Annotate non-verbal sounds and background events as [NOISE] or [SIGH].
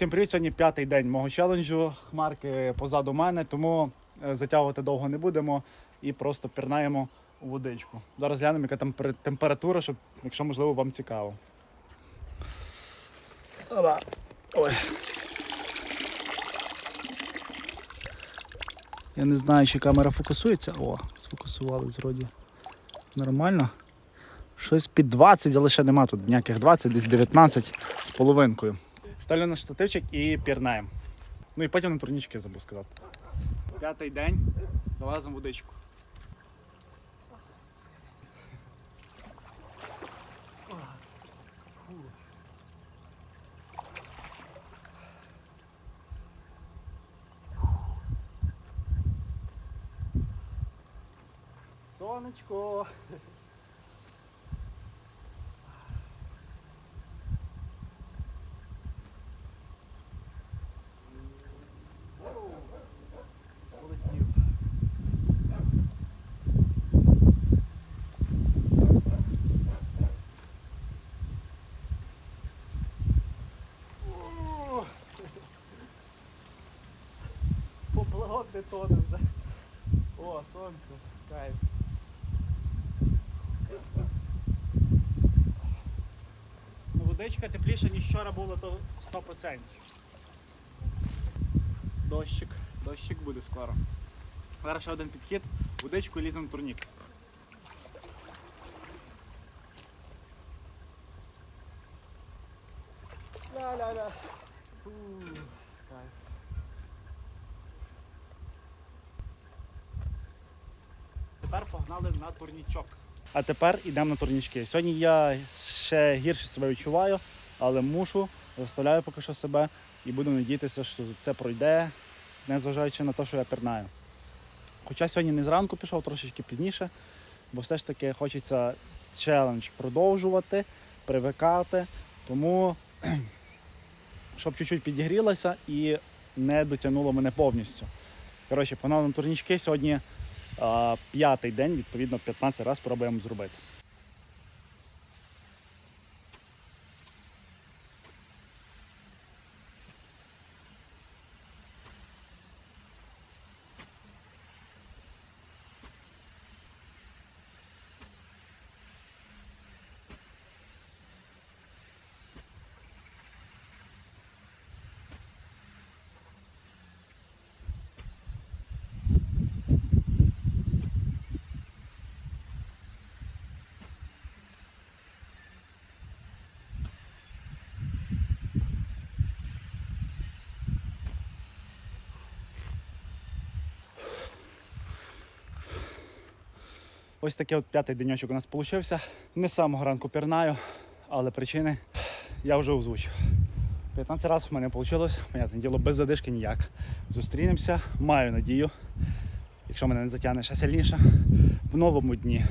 Всім привіт! Сьогодні п'ятий день мого челенджу. Хмарки позаду мене, тому е, затягувати довго не будемо і просто пірнаємо у водичку. Зараз глянемо, яка там температура, щоб, якщо можливо, вам цікаво. Ой. Я не знаю, чи камера фокусується. О, сфокусували зроді. Нормально. Щось під 20, але ще нема тут ніяких 20, десь 19 з половинкою. Ставлю на штативчик і пірнаємо. Ну і потім на турнічки забув сказати. П'ятий день, залазимо в водичку. Сонечко. Не тоне вже. О, сонце. Кайф. Ну, Водичка тепліша, ніж вчора було, то 100%. Дощик. Дощик буде скоро. Зараз ще один підхід, водичку і ліземо в турнік. Ля-ля-ля. Кайф. Тепер погнали на турнічок. А тепер йдемо на турнічки. Сьогодні я ще гірше себе відчуваю, але мушу, заставляю поки що себе і буду надіятися, що це пройде, незважаючи на те, що я пірнаю. Хоча сьогодні не зранку пішов, трошечки пізніше, бо все ж таки хочеться челендж продовжувати, привикати. Тому, [CLEARS THROAT] щоб чуть-чуть підігрілося і не дотягнуло мене повністю. Коротше, погнали на турнічки. Сьогодні п'ятий день, відповідно, 15 разів спробуємо зробити. Ось такий от п'ятий денечок у нас вийшов. Не з самого ранку пірнаю, але причини я вже озвучив. 15 разів в мене вийшло, понятне діло, без задишки ніяк. Зустрінемося, маю надію, якщо мене не затягне ще сильніше, в новому дні.